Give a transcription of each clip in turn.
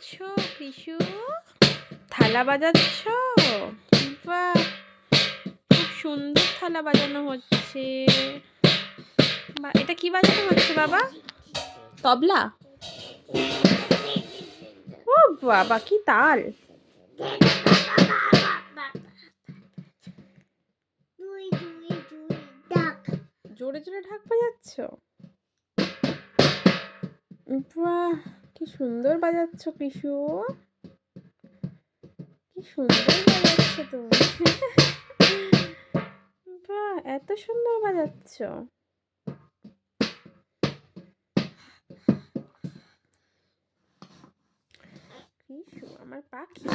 বাজাচ্ছ কৃষু থালা বাজাচ্ছ? বাহ! খুব সুন্দর থালা বাজানো হচ্ছে। বা এটা কি বাজানো হচ্ছে বাবা? তবলা? ও বাবা কি তাল! দুই দুই দুই ডাক জোরে জোরে ঢাক বাজাচ্ছ? বাহ! কি সুন্দর বাজাচ্ছ কৃষু কি সুন্দর বাজাচ্ছ তুমি। বাহ এত সুন্দর বাজাচ্ছ। কৃষু আমার পাখি।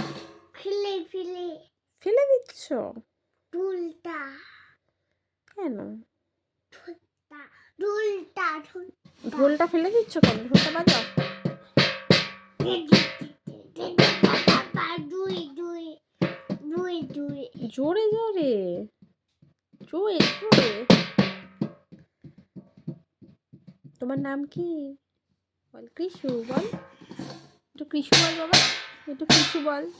ফিলে ফিলে। ফেলে দিচ্ছ? দুলটা কেন? ঢুলটা। ঢোলটা ফেলে দিচ্ছ কেন? ঢোলটা বাজাও। জোরে জোরে। জোরে জোরে। তোমার নাম কি? বল, কৃষু, বল। একটু কৃষু বল, বাবা। একটু কৃষু বল।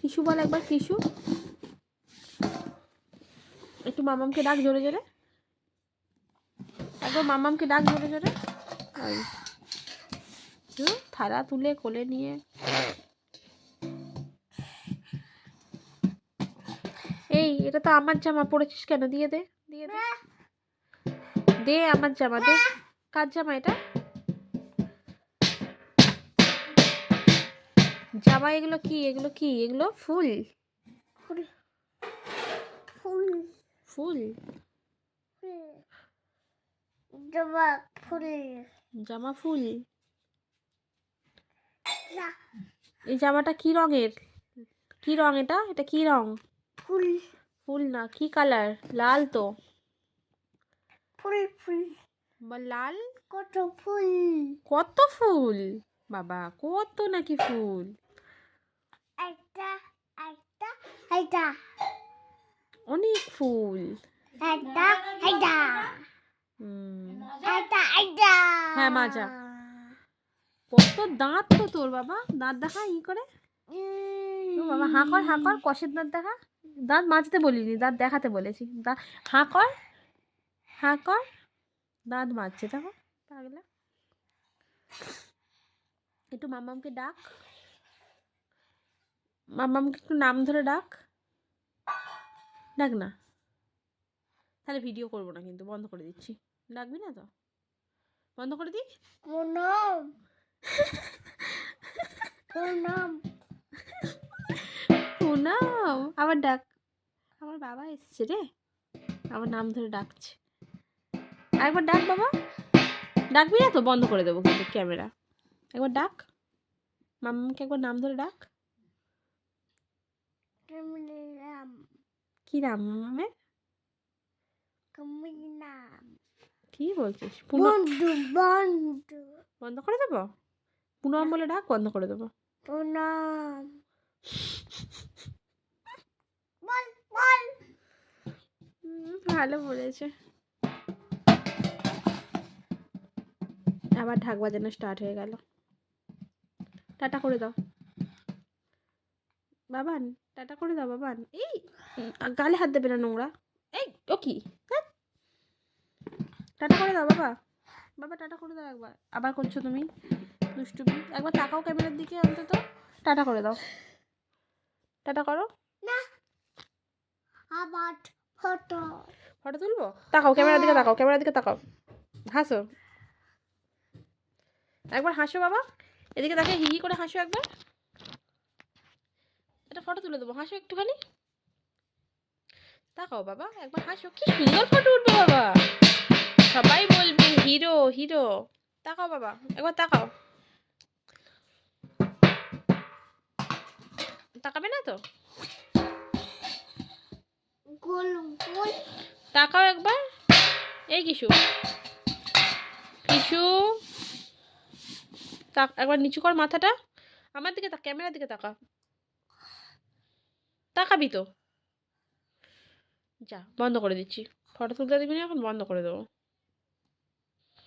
কৃষু বল একবার, কৃষু। একটু মামামকে ডাক জোরে জোরে। একবার মামামকে ডাক জোরে জোরে। ওই। থালা তুলে কোলে নিয়ে। এই এটা তো আমার জামা পরেছিস কেন? দিয়ে দে দিয়ে দে। দে আমার জামা দে। কার জামা এটা? জামা এগুলো কি? এগুলো কি? এগুলো ফুল। ফুল। ফুল। ফুল? জবা ফুল। জামা ফুল? এই জামাটা কি রঙের? কি রং এটা? এটা কি রং ফুল। ফুল না কি কালার? লাল তো। ফুল ফুল। লাল? কত ফুল। কত ফুল? বাবা কত নাকি ফুল? একটা একটা একটা। অনেক ফুল। একটা একটা। একটা একটা। হ্যাঁ, মাজা। কত দাঁত তো তোর বাবা? দাঁত দেখা ই করে? বাবা, হাঁ কর হাঁ কর, কষের দাঁত দেখা। দাঁত মাজতে বলিনি, দাঁত দেখাতে বলেছি। দাঁত হাঁ কর হাঁ কর, দাঁত মাজছে, দেখো, পাগলা। একটু মামামকে ডাক। মামামকে একটু নাম ধরে ডাক। ডাক না। তাহলে ভিডিও করব না কিন্তু, বন্ধ করে দিচ্ছি। ডাকবি না তো? বন্ধ করে দিই? পুনম পুনাম আবার ডাক আমার বাবা এসছে রে। আমার নাম ধরে ডাকছে। একবার ডাক বাবা। ডাকবি না তো? বন্ধ করে দেবো কিন্তু ক্যামেরা। একবার ডাক। মামাকে একবার নাম ধরে ডাক। কি নাম মামামের কি বলছিস? বন্ধ করে দেবো? পুনম বলে ডাক বন্ধ করে দেবো। পুনম। বল বল। ভালো বলেছে। আবার ঢাক বাজানো স্টার্ট হয়ে গেল। টাটা করে দাও। বাবান টাটা করে দাও বাবান। এই গালে হাত দেবে না নোংরা। এই ও কি। টাটা করে দাও বাবা। বাবা টাটা করে দাও একবার। আবার করছ তুমি? দুষ্টুমি। একবার তাকাও ক্যামেরার দিকে অন্তত। টাটা করে দাও। টাটা করো। না। আবার ফটো। ফটো তুলবো? তাকাও ক্যামেরার দিকে তাকাও ক্যামেরার দিকে তাকাও। হাসো। একবার হাসো বাবা। এদিকে তাকে হি হি করে হাসো একবার। এটা ফটো তুলে দেবো। হাসো একটুখানি। তাকাও বাবা একবার হাসো। কি সুন্দর ফটো উঠবে বাবা। সবাই বলবে হিরো হিরো। তাকাও বাবা একবার তাকাও। তাকাবে না তো? তাকাও একবার। এই কিশু। কিশু। তাক একবার নিচু কর মাথাটা। আমার দিকে তাক ক্যামেরার দিকে তাকা। তাকাবি তো। যা বন্ধ করে দিচ্ছি। ফটো তুলতে দিবি না এখন? বন্ধ করে দেবো।